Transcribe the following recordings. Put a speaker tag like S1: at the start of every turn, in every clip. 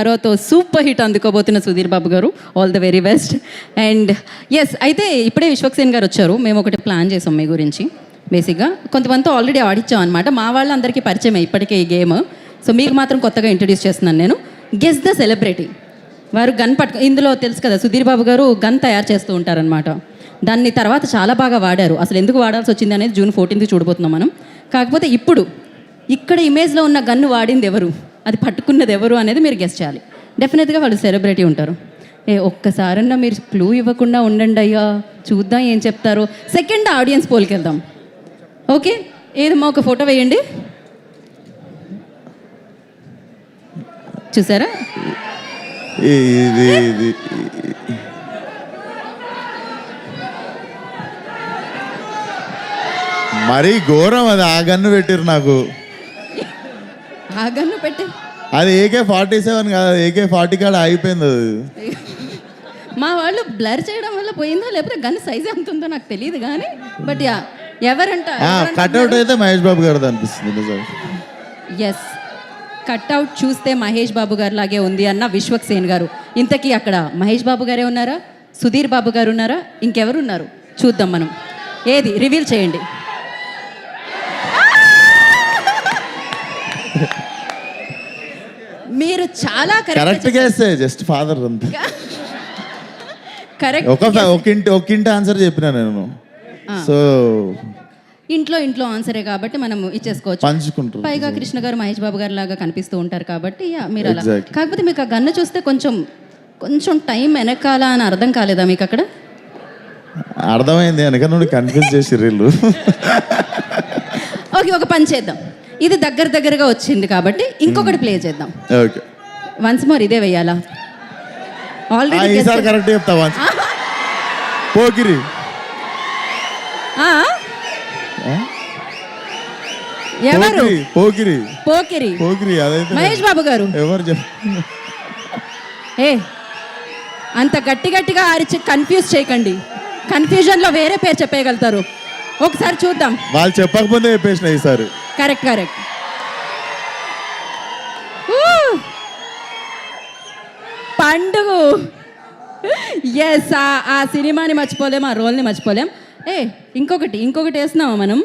S1: ఆరోతో super hit అందుకోబోతున్న సుధీర్ బాబు గారు. All the very best and yes అయితే ఇప్పుడే విశ్వక్సేన్ గారు వచ్చారు. మేము ఒకటి ప్లాన్ చేసాం మీ గురించి. బేసిక్గా కొంతమందితో ఆల్రెడీ ఆడిచ్చాం అనమాట మా వాళ్ళందరికీ పరిచయమే ఇప్పటికే ఈ గేమ్. సో మీకు మాత్రం కొత్తగా ఇంట్రడ్యూస్ చేస్తున్నాను నేను. గెస్ ద సెలబ్రిటీ వారు గన్ పట్టు ఇందులో తెలుసు కదా సుధీర్ బాబు గారు గన్ తయారు చేస్తూ ఉంటారనమాట దాన్ని తర్వాత చాలా బాగా వాడారు. అసలు ఎందుకు వాడాల్సి వచ్చింది అనేది జూన్ ఫోర్టీన్త్ చూడబోతున్నాం మనం. కాకపోతే ఇప్పుడు ఇక్కడ ఇమేజ్లో ఉన్న గన్ను వాడింది ఎవరు? అది పట్టుకున్నది ఎవరు అనేది మీరు గెస్ట్ చేయాలి. డెఫినెట్గా వాళ్ళు సెలబ్రిటీ ఉంటారు. ఏ ఒక్కసారన్నా మీరు క్లూ ఇవ్వకుండా ఉండండి అయ్యా. చూద్దాం ఏం చెప్తారో. సెకండ్ ఆడియన్స్ పోల్కి వెళ్దాం ఓకే ఏదమ్మా ఒక ఫోటో వేయండి. చూసారా?
S2: మరీ ఘోరం అది. ఆ గన్ను పెట్టిరు నాకు.
S1: ఆ గన్ను పెట్టి
S2: అది ఏకే ఫార్టీ సెవెన్ కాదు ఏకే ఫార్టీ కాడ అయిపోయింది అది.
S1: మా వాళ్ళు బ్లర్ చేయడం వల్ల పోయిందో లేకపోతే గన్ సైజ్ ఎంత ఉందో నాకు తెలియదు కానీ బట్ యా ఎవరంట
S2: కట్అవుట్ అయితే మహేష్ బాబు గారిది అనిపిస్తుంది
S1: ఎస్ కట్అవుట్ చూస్తే మహేష్ బాబు గారు లాగే ఉంది అన్న విశ్వక్ సేన్ గారు. ఇంతకీ అక్కడ మహేష్ బాబు గారే ఉన్నారా? సుధీర్ బాబు గారు ఉన్నారా? ఇంకెవరు ఉన్నారు చూద్దాం మనం. ఏది? రివీల్ చేయండి. మీరు చాలా
S2: కరెక్ట్ వేస్తే జస్ట్ ఫాదర్ అంతే.
S1: కరెక్ట్
S2: ఒక fa- ఒక ఇంటి ఒక ఇంటి ఆన్సర్ చెప్పిన నేను. సో
S1: ఇంట్లో ఇంట్లో ఆన్సరే కాబట్టి మనం ఇచ్చేసుకోవచ్చు. పైగా కృష్ణ గారు మహేష్ బాబు గారు లాగా కనిపిస్తూ ఉంటారు కాబట్టి మీరు అలా. కాకపోతే మీకు ఆ గన్ను చూస్తే కొంచెం కొంచెం టైం వెనకాల అని అర్థం కాలేదా మీకు అక్కడ?
S2: అర్థమైంది వెనక నుండి కన్ఫ్యూజ్ చేసి వీళ్ళు.
S1: ఓకే ఒక పని చేద్దాం. ఇది దగ్గర దగ్గరగా వచ్చింది కాబట్టి ఇంకొకటి ప్లే చేద్దాం.
S2: ఓకే
S1: వన్స్ మోర్ ఇదే వెయ్యాలా ఆల్రెడీ
S2: ఈసారి కరెక్ట్ చెప్తావా పోకిరి. ఆ?
S1: ఎవరు?
S2: పోకిరి పోకిరి.
S1: పోకిరి.
S2: అదైతే
S1: మహేష్ బాబు గారు.
S2: ఎవరు
S1: ఏ అంత గట్టి గట్టిగా అరిచి కన్ఫ్యూజ్ చేయకండి. కన్ఫ్యూజన్లో వేరే పేరు చెప్పేయగలుగుతారు. ఒకసారి చూద్దాం.
S2: వాళ్ళు చెప్పకపోతే చెప్పేసిన ఈసారి.
S1: Correct correct. పండుగ. ఎస్ ఆ సినిమాని మర్చిపోలేం ఆ రోల్ని మర్చిపోలేం. ఏ ఇంకొకటి ఇంకొకటి వేస్తున్నామా మనం?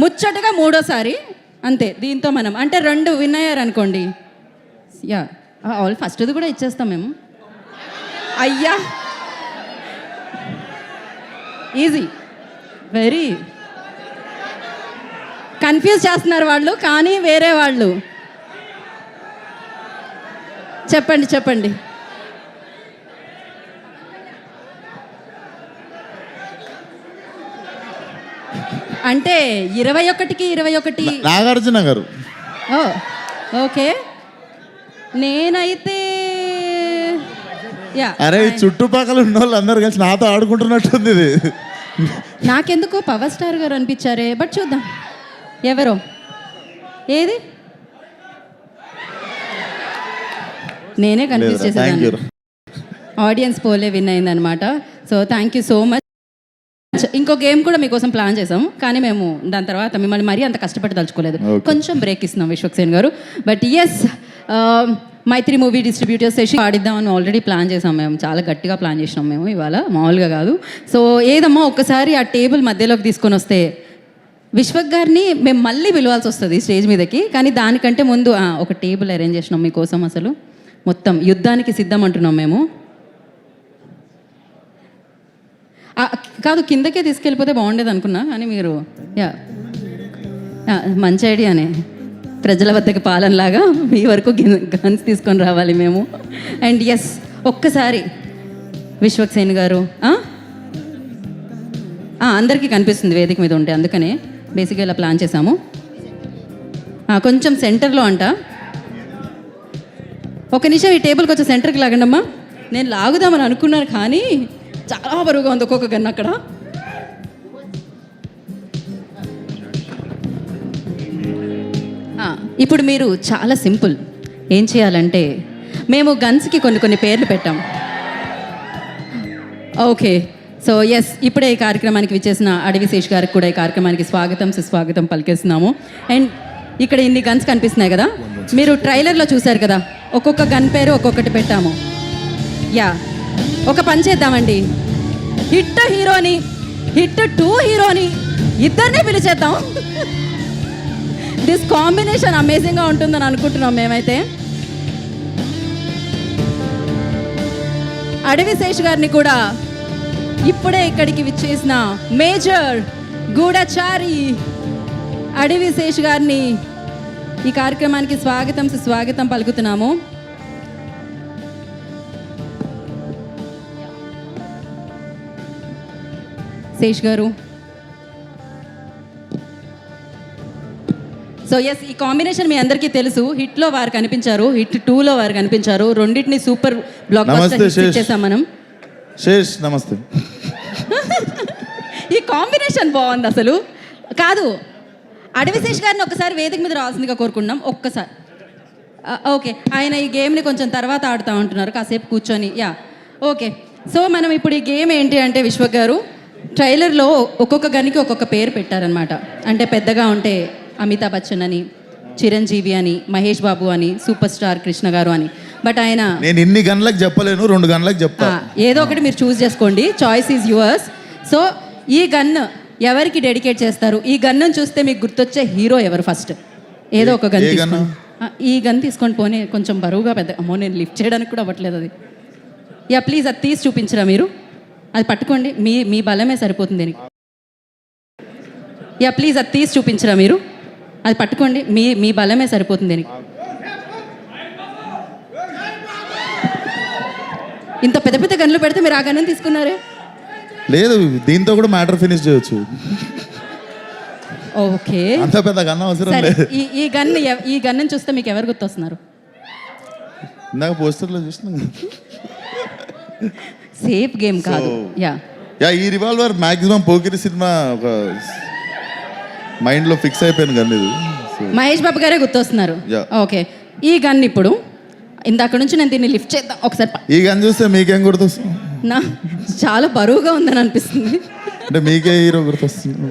S1: ముచ్చటగా మూడోసారి. అంతే దీంతో మనం. అంటే రెండు విన్ అయ్యారనుకోండి. యా ఆల్ ఫస్ట్ది కూడా ఇచ్చేస్తాం మేము. అయ్యా! ఈజీ వెరీ కన్ఫ్యూజ్ చేస్తున్నారు వాళ్ళు కానీ వేరే వాళ్ళు. చెప్పండి చెప్పండి. అంటే ఇరవై ఒకటికి ఇరవై ఒకటి.
S2: నాగార్జున గారు.
S1: ఓ ఓకే. నేనైతే యా
S2: అరే చుట్టుపక్కల ఉన్న వాళ్ళు అందరు కలిసి నాతో ఆడుకుంటున్నట్టుంది ఇది.
S1: నాకెందుకో పవర్ స్టార్ గారు అనిపించారే బట్ చూద్దాం. ఎవరో? ఏది? నేనే కన్ఫ్యూజ్ చేసేదాన్ని. ఆడియన్స్ పోలే విన్ అయిందనమాట so thank you so much ఇంకో గేమ్ కూడా మీకోసం ప్లాన్ చేసాం కానీ మేము దాని తర్వాత మిమ్మల్ని మరీ అంత కష్టపడి తలుచుకోలేదు. కొంచెం బ్రేక్ ఇస్తున్నాం విశ్వక్సేన్ గారు. But yes Mythri movie distributor session ఆడిద్దామని already plan చేసాం మేము. చాలా గట్టిగా ప్లాన్ చేసినాం మేము ఇవాళ. మామూలుగా కాదు. సో ఏదమ్మా ఒక్కసారి ఆ టేబుల్ మధ్యలోకి తీసుకొని వస్తే విశ్వక్ గారిని మేము మళ్ళీ పిలవాల్సి వస్తుంది స్టేజ్ మీదకి. కానీ దానికంటే ముందు ఒక టేబుల్ అరేంజ్ చేసినాం మీకోసం అసలు. మొత్తం యుద్ధానికి సిద్ధం అంటున్నాం మేము. కాదు కిందకే తీసుకెళ్ళిపోతే బాగుండేది అనుకున్నా కానీ మీరు యా. మంచి ఐడియానే. ప్రజల వద్దకు పాలనలాగా మీ వరకు గన్స్ తీసుకొని రావాలి మేము. అండ్ ఎస్ ఒక్కసారి విశ్వక్సేన్ గారు అందరికీ కనిపిస్తుంది వేదిక మీద ఉంటే అందుకనే. బేసిక్గా ఇలా ప్లాన్ చేసాము కొంచెం సెంటర్లో అంట. ఒక నిమిషం ఈ టేబుల్ కొంచెం సెంటర్కి లాగండమ్మా. నేను లాగుదామని అనుకున్నాను కానీ చాలా బరువుగా ఉంది ఒక్కొక్క గన్ను అక్కడ. ఇప్పుడు మీరు చాలా సింపుల్. ఏం చేయాలంటే మేము గన్స్కి కొన్ని కొన్ని పేర్లు పెట్టాం. ఓకే. సో ఎస్ ఇప్పుడే ఈ కార్యక్రమానికి విచ్చేసిన అడవి శేష్ గారికి కూడా ఈ కార్యక్రమానికి స్వాగతం సుస్వాగతం పలికేస్తున్నాము. అండ్ ఇక్కడ ఇన్ని గన్స్ కనిపిస్తున్నాయి కదా? మీరు ట్రైలర్లో చూశారు కదా? ఒక్కొక్క గన్ పేరు ఒక్కొక్కటి పెట్టాము. యా ఒక పని చేద్దామండి. హిట్ హీరోని హిట్ టూ హీరోని ఇద్దరినే పిలిచేద్దాం. దిస్ కాంబినేషన్ అమేజింగ్గా ఉంటుందని అనుకుంటున్నాం మేమైతే. అడవి శేష్ గారిని కూడా ఇప్పుడే ఇక్కడికి విచ్చేసిన మేజర్ గూఢచారి అడవి శేష్ గారిని ఈ కార్యక్రమానికి స్వాగతం సుస్వాగతం పలుకుతున్నాము. శేష్ గారు. సో ఎస్ ఈ కాంబినేషన్ మీ అందరికీ తెలుసు. హిట్లో వారు కనిపించారు హిట్ టూలో వారు కనిపించారు. రెండింటిని సూపర్ బ్లాక్. చేసాం మనం.
S2: శేష్ నమస్తే.
S1: ఈ కాంబినేషన్ బాగుంది అసలు. కాదు అడవి శేష్ గారిని ఒకసారి వేదిక మీద రావాల్సిందిగా కోరుకుంటున్నాం ఒక్కసారి. ఓకే ఆయన ఈ గేమ్ని కొంచెం తర్వాత ఆడుతూ ఉంటున్నారు కాసేపు కూర్చొని యా. ఓకే సో మనం ఇప్పుడు ఈ గేమ్ ఏంటి అంటే విశ్వ గారు ట్రైలర్లో ఒక్కొక్క గనికి ఒక్కొక్క పేరు పెట్టారనమాట అంటే పెద్దగా ఉంటే అమితాబ్ బచ్చన్ అని చిరంజీవి అని మహేష్ బాబు అని సూపర్ స్టార్ కృష్ణ గారు అని. బట్ ఆయన
S2: నేను ఇన్ని గంటలకు చెప్పలేను రెండు గంటలకు చెప్తా.
S1: ఏదో ఒకటి మీరు చూస్ చేసుకోండి. చాయిస్ ఈజ్ యువర్స్ సో ఈ గన్ ఎవరికి డెడికేట్ చేస్తారు? ఈ గన్ను చూస్తే మీకు గుర్తొచ్చే హీరో ఎవరు ఫస్ట్? ఏదో ఒక గన్? తీసుకోండి ఈ గన్ తీసుకొని పోనీ కొంచెం బరువుగా పెద్ద అమ్మో నేను లిఫ్ట్ చేయడానికి కూడా అవ్వట్లేదు అది. యా ప్లీజ్ అది తీసి చూపించరా మీరు? అది పట్టుకోండి మీ మీ బలమే సరిపోతుంది దీనికి. యా ప్లీజ్ అది తీసి చూపించరా మీరు? అది పట్టుకోండి మీ మీ బలమే సరిపోతుంది దీనికి. ఇంత పెద్ద పెద్ద గన్లు పెడితే మీరు ఆ గన్ను తీసుకున్నారే?
S2: లేదు దీంతో కూడా మ్యాటర్ ఫినిష్ చేయొచ్చు.
S1: ఓకే.
S2: అంత పెద్ద గన్న అవసరం
S1: సరే
S2: లేదు.
S1: ఈ ఈ గన్ ఈ గన్ను చూస్తే మీకు ఎవరు గుర్తొస్తున్నారు?
S2: ఇందాక పోస్టర్లో చూసిన
S1: సేఫ్ గేమ్ కాదు. యా
S2: యా ఈ రివాల్వర్ మాక్సిమం పోకిరి సినిమా ఒక మైండ్లో ఫిక్స్ అయిపోయింది కానీ ఇది.
S1: మహేష్ బాబు గారే గుర్తొస్తున్నారు. ఓకే ఈ గన్ ఇప్పుడు ఇందాక నుంచి నేను దీన్ని లిఫ్ట్ చేద్దాం. ఒకసారి
S2: ఈ గన్ చూస్తే మీకేం గుర్తొస్తుంది?
S1: నా చాలా బరువుగా ఉందని అనిపిస్తుంది.
S2: అంటే మీకే హీరో గుర్తొస్తుంది.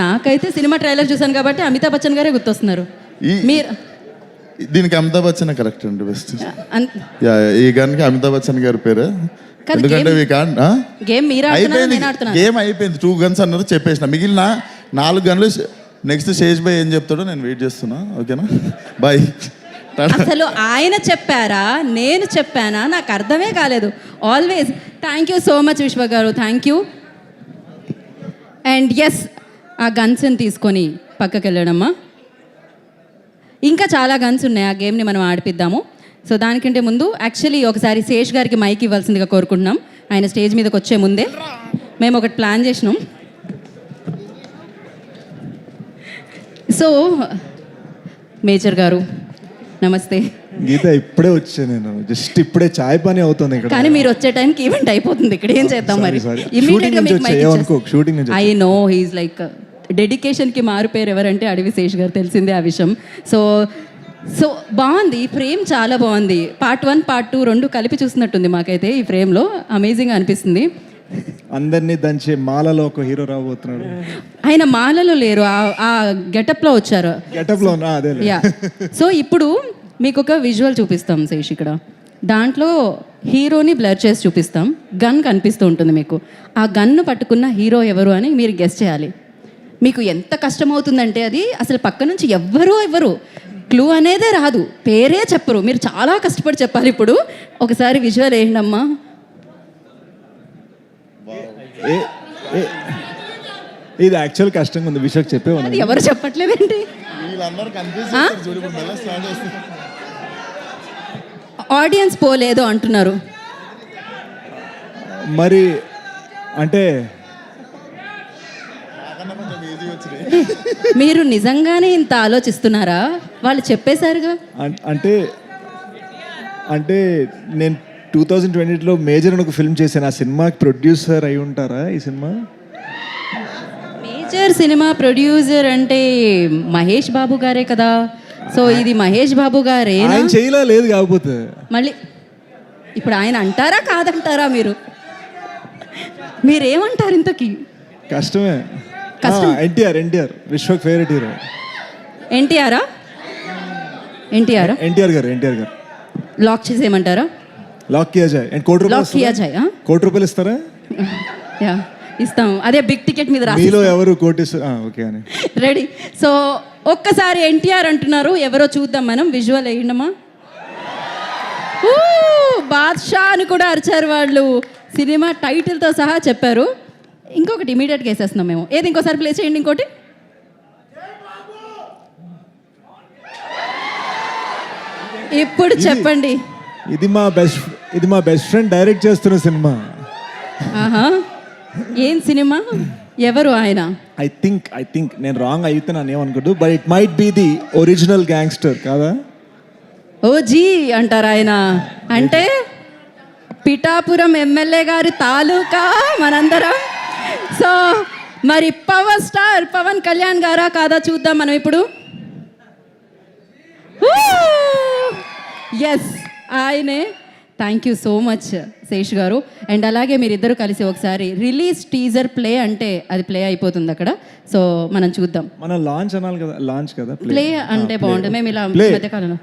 S1: నాకైతే సినిమా ట్రైలర్ చూశాను కాబట్టి అమితాబ్ బచ్చన్ గారే గుర్తొస్తున్నారు. మీరు?
S2: దీనికి అమితాబ్ బచ్చన్ కరెక్ట్ అండి బెస్ట్ ఈ గన్కి అమితాబ్ బచ్చన్ గారి పేరు. ఎందుకంటే
S1: గేమ్
S2: అయిపోయింది గేమ్ అయిపోయింది. టూ గన్స్ అన్నారు చెప్పేసిన. మిగిలిన నాలుగు గన్లు నెక్స్ట్ శేష్ భాయ్ ఏం చెప్తాడో నేను వెయిట్ చేస్తున్నా. ఓకేనా? బాయ్
S1: అసలు ఆయన చెప్పారా? నేను చెప్పానా? నాకు అర్థమే కాలేదు. Always thank you so much Vishwa గారు థ్యాంక్ యూ అండ్ ఎస్ ఆ గన్స్ని తీసుకొని పక్కకి వెళ్ళడమ్మా. ఇంకా చాలా గన్స్ ఉన్నాయి ఆ గేమ్ని మనం ఆడిపిద్దాము. సో దానికంటే ముందు యాక్చువల్లీ ఒకసారి శేష్ గారికి మైక్ ఇవ్వాల్సిందిగా కోరుకుంటున్నాం. ఆయన స్టేజ్ మీదకి వచ్చే ముందే. మేము ఒకటి ప్లాన్ చేసినాం. సో మేజర్ గారు నమస్తే.
S3: గీత ఇప్పుడే వచ్చా నేను. జస్ట్ ఇప్పుడే చాయ్ పని అవుతుంది ఇక్కడ.
S1: కానీ మీరు వచ్చే టైంకి ఈవెంట్ అయిపోతుంది ఇక్కడ. ఏం చేద్దాం మరి?
S3: sorry.
S1: Immediate
S3: Shooting
S1: గా
S3: నుంచి వచ్చా,
S1: ఐ నో హీస్ లైక్ డెడికేషన్కి మారు పేరు ఎవరంటే అడవి శేష్ గారు. తెలిసిందే ఆ విషయం. సో సో బాగుంది. ఈ ఫ్రేమ్ చాలా బాగుంది. పార్ట్ వన్ పార్ట్ టూ రెండు కలిపి చూసినట్టుంది మాకైతే ఈ ఫ్రేమ్లో అమేజింగ్ అనిపిస్తుంది.
S3: అందరినీ దంచే మాలలో ఒక హీరో రాబోతున్నాడు.
S1: ఆయన మాలలో లేరు ఆ- ఆ గెటప్లో వచ్చారు.
S3: గెటప్లో. అదే
S1: సో ఇప్పుడు మీకు ఒక విజువల్ చూపిస్తాం శేష్ ఇక్కడ. దాంట్లో హీరోని బ్లర్ చేసి చూపిస్తాం. గన్ కనిపిస్తూ ఉంటుంది మీకు. ఆ గన్ను పట్టుకున్న హీరో ఎవరు అని మీరు గెస్ట్ చేయాలి. మీకు ఎంత కష్టం అవుతుందంటే అది అసలు పక్క నుంచి ఎవ్వరూ ఎవ్వరు క్లూ అనేదే రాదు. పేరే చెప్పరు. మీరు చాలా కష్టపడి చెప్పాలి ఇప్పుడు. ఒకసారి విజువల్ ఏంటమ్మా
S3: ఏ- ఏ- ఇది యాక్చువల్ కష్టంగా ఉంది విషయం చెప్పే
S1: అది
S3: ఉన్నాను
S1: ఎవరు
S2: చేస్తుంది
S1: ఆడియన్స్ పోలేదు అంటున్నారు.
S3: మరి అంటే
S1: మీరు నిజంగానే ఇంత ఆలోచిస్తున్నారా? వాళ్ళు చెప్పేశారుగా.
S3: అంటే అంటే నేను టూ థౌజండ్ ట్వంటీలో మేజర్ అని ఒక ఫిల్మ్ చేశాను. ఆ సినిమాకి ప్రొడ్యూసర్ అయి ఉంటారా ఈ సినిమా?
S1: మేజర్ సినిమా ప్రొడ్యూసర్ అంటే మహేష్ బాబు గారే కదా. సో ఇది మహేష్ బాబు గారేనా?
S3: ఆయన చేయలా లేదు కాకపోతే.
S1: మళ్ళీ ఇప్పుడు ఆయన అంటారా కాదంటారా మీరు? మీరేమంటారు ఇంతకీ?
S3: కష్టమే.
S1: కష్టం.
S3: ఎన్టీఆర్ ఎన్టీఆర్. విశ్వక్ ఫేవరెట్ హీరో
S1: ఎన్టీఆరా? ఎన్టీఆర్?
S3: ఎన్టీఆర్ గారు ఎన్టీఆర్ గారు.
S1: లాక్ చేసేయమంటారా?
S3: లాక్ కియా జాయ్ అండ్ కోటి రూపాయలు
S1: లాక్ కియా
S3: ఇస్తారా?
S1: జాయ్ ఆ?
S3: కోటి రూపాయలు ఇస్తారా
S1: యా ఇస్తాం అదే బిగ్ టికెట్ మీద రాసి
S3: మీలో ఎవరు కోటి ఇస్తారు ఓకే అని
S1: రెడీ సో ఒక్కసారి ఎన్టీఆర్ అంటున్నారు ఎవరో చూద్దాం మనం విజువల్ వేయండమా ఊ, బాద్షా అని కూడా అరిచారు వాళ్ళు. సినిమా టైటిల్తో సహా చెప్పారు. ఇంకొకటి ఇమీడియట్గా వేసేస్తున్నాం మేము. ఏది ఇంకోసారి ప్లే చేయండి ఇంకోటి? ఇప్పుడు చెప్పండి.
S3: ఇది మా బెస్ట్ ఇది మా బెస్ట్ ఫ్రెండ్ డైరెక్ట్ చేస్తున్న సినిమా.
S1: ఆహా. ఏం సినిమా? ఎవరు ఆయన?
S3: ఐ థింక్ ఐ థింక్ నేను రాంగ్ అయితే నన్ను ఏమనుకోదు but it might be the original gangster కాదా?
S1: ఓ జీ అంటారు ఆయన. అంటే పిఠాపురం ఎమ్మెల్యే గారి తాలూకా మనందరం. సో మరి పవర్ స్టార్ పవన్ కళ్యాణ్ గారా కాదా చూద్దాం మనం ఇప్పుడు. ఎస్ ఆయనే. Thank you so much Sesh గారు. అండ్ అలాగే మీరిద్దరు కలిసి ఒకసారి రిలీజ్ టీజర్ ప్లే అంటే అది ప్లే అయిపోతుంది అక్కడ. సో మనం చూద్దాం.
S3: మన లాంచ్ అనాలి కదా లాంచ్ కదా
S1: ప్లే అంటే బాగుంటుంది. మేము ఇలా. మధ్యకాలంలో